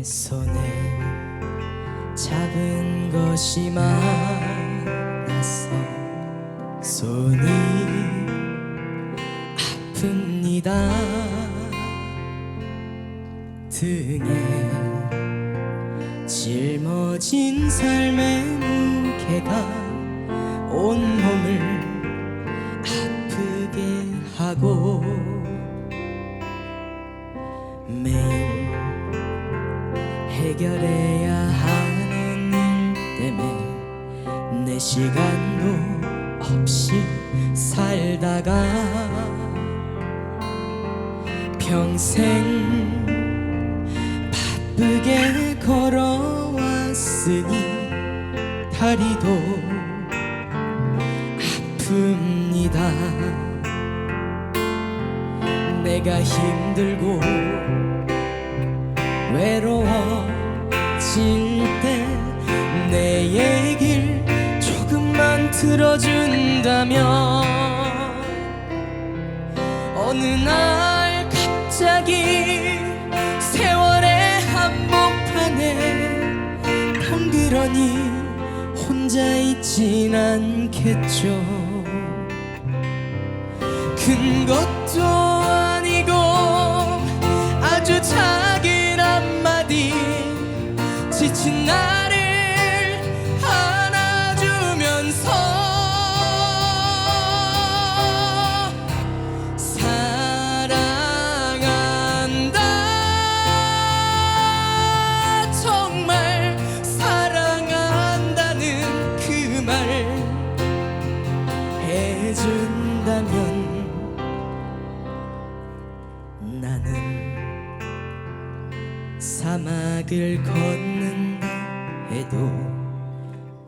내 손에 잡은 것이 많았어 손이 아픕니다. 등에 짊어진 삶의 무게가 온몸을 아프게 하고 매일 해결해야 하는 일 때문에 내 시간도 없이 살다가 평생 바쁘게 걸어왔으니 다리도 아픕니다. 내가 힘들고 외로워 질때내 얘길 조금만 들어준다면 어느 날 갑자기 세월의 한복판에 덩그러니 혼자 있진 않겠죠. 큰 것도 지친 나를 안아주면서 사랑한다. 정말 사랑한다는 그 말 해준다면 나는 사막을 해도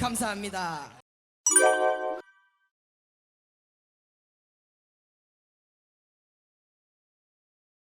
감사합니다